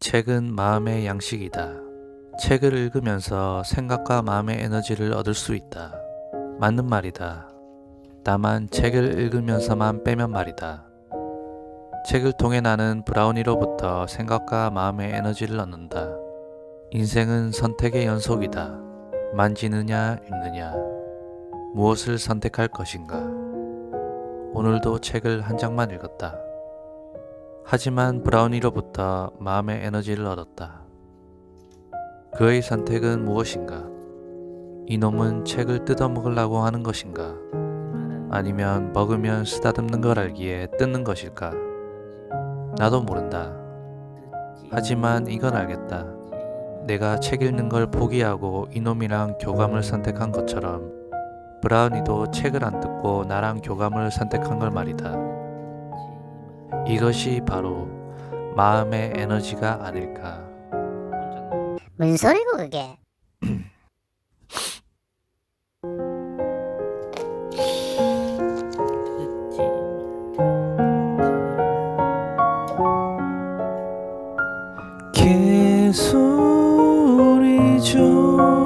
책은 마음의 양식이다. 책을 읽으면서 생각과 마음의 에너지를 얻을 수 있다. 맞는 말이다. 다만 책을 읽으면서만 빼면 말이다. 책을 통해 나는 브라우니로부터 생각과 마음의 에너지를 얻는다. 인생은 선택의 연속이다. 만지느냐, 읽느냐. 무엇을 선택할 것인가. 오늘도 책을 한 장만 읽었다. 하지만 브라우니로부터 마음의 에너지를 얻었다. 그의 선택은 무엇인가? 이놈은 책을 뜯어먹으려고 하는 것인가? 아니면 먹으면 쓰다듬는 걸 알기에 뜯는 것일까? 나도 모른다. 하지만 이건 알겠다. 내가 책 읽는 걸 포기하고 이놈이랑 교감을 선택한 것처럼 브라우니도 책을 안 뜯고 나랑 교감을 선택한 걸 말이다. 이것이 바로 마음의 에너지가 아닐까. 뭔 소리고 그게? 개소리죠